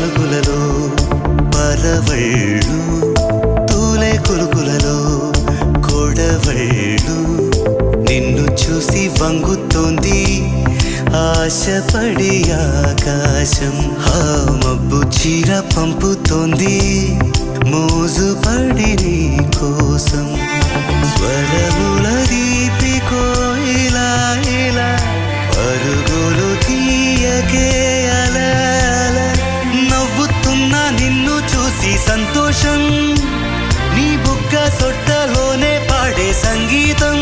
పలుకులలో పరవళ్ళు తూలే కొలుకులలో కొడవళ్ళు నిన్ను చూసి వంగుతోంది ఆశపడి ఆకాశం. ఆ మబ్బు చీర పంపుతోంది మోజు సంతోషం నీ బుగ్గ సొట్టలోనే పాడే సంగీతం.